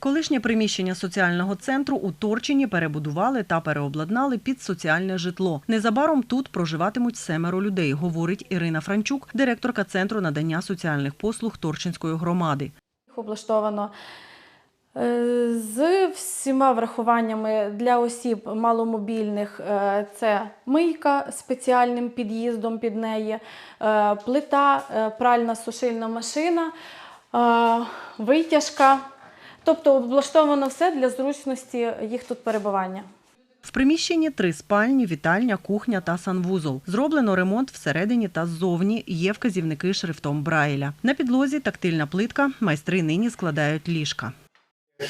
Колишнє приміщення соціального центру у Торчині перебудували та переобладнали під соціальне житло. Незабаром тут проживатимуть семеро людей, говорить Ірина Франчук, директорка центру надання соціальних послуг Торчинської громади. Їх облаштовано е, з всіма врахуваннями для осіб маломобільних. е, Це мийка спеціальним під'їздом під неї, е, плита, пральна сушильна машина, витяжка. Тобто облаштовано все для зручності їх тут перебування. В приміщенні три спальні, вітальня, кухня та санвузол. Зроблено ремонт всередині та ззовні. Є вказівники шрифтом Брайля. На підлозі тактильна плитка. Майстри нині складають ліжка.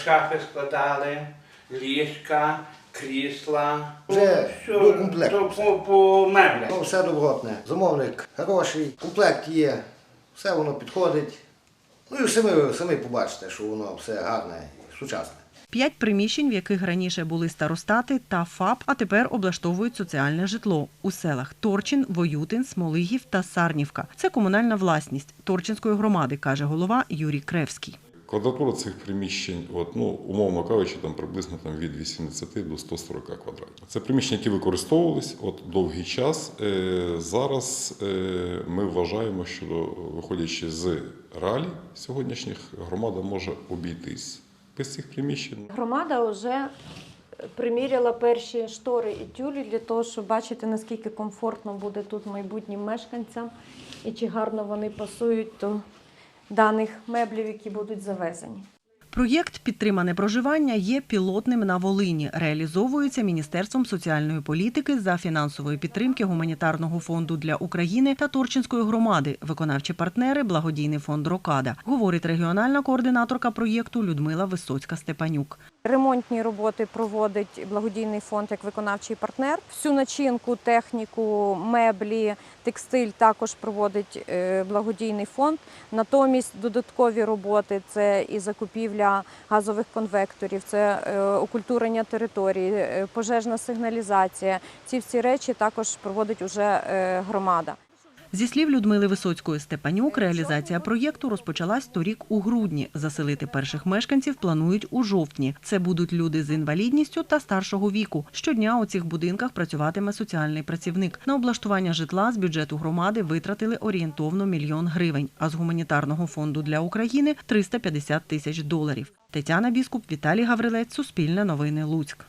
Шафи складали, ліжка, крісла. Вже все. по, по меблях. Ну, все добротне. Замовник хороший, комплект є, все воно підходить. Ну і самі, самі побачите, що воно все гарне і сучасне. П'ять приміщень, в яких раніше були старостати та ФАП, а тепер облаштовують соціальне житло у селах Торчин, Воютин, Смолигів та Сарнівка. Це комунальна власність Торчинської громади, каже голова Юрій Кревський. Квадратура цих приміщень, от, ну, умовно кажучи, там приблизно там, від 80 до 140 квадратів. Це приміщення, які використовувались от, довгий час. Е, зараз е, ми вважаємо, що виходячи з реалій сьогоднішніх, громада може обійтись без цих приміщень. Громада вже приміряла перші штори і тюлі для того, щоб бачити, наскільки комфортно буде тут майбутнім мешканцям і чи гарно вони пасують до даних меблів, які будуть завезені. Проєкт Підтримане проживання є пілотним на Волині. Реалізовується Міністерством соціальної політики за фінансової підтримки гуманітарного фонду для України та Торчинської громади. Виконавчі партнери благодійний фонд Рокада, говорить регіональна координаторка проєкту Людмила Висоцька Степанюк. Ремонтні роботи проводить благодійний фонд як виконавчий партнер. Всю начинку, техніку, меблі, текстиль також проводить е, благодійний фонд. Натомість додаткові роботи це і закупівля газових конвекторів, це е, окультурення території, е, пожежна сигналізація. Ці всі речі також проводить уже громада. Зі слів Людмили Висоцької Степанюк, реалізація проєкту розпочалась торік у грудні. Заселити перших мешканців планують у жовтні. Це будуть люди з інвалідністю та старшого віку. Щодня у цих будинках працюватиме соціальний працівник. На облаштування житла з бюджету громади витратили орієнтовно мільйон гривень, а з гуманітарного фонду для України 350 тисяч доларів. Тетяна Біскуп, Віталій Гаврилець, Суспільне новини Луцьк.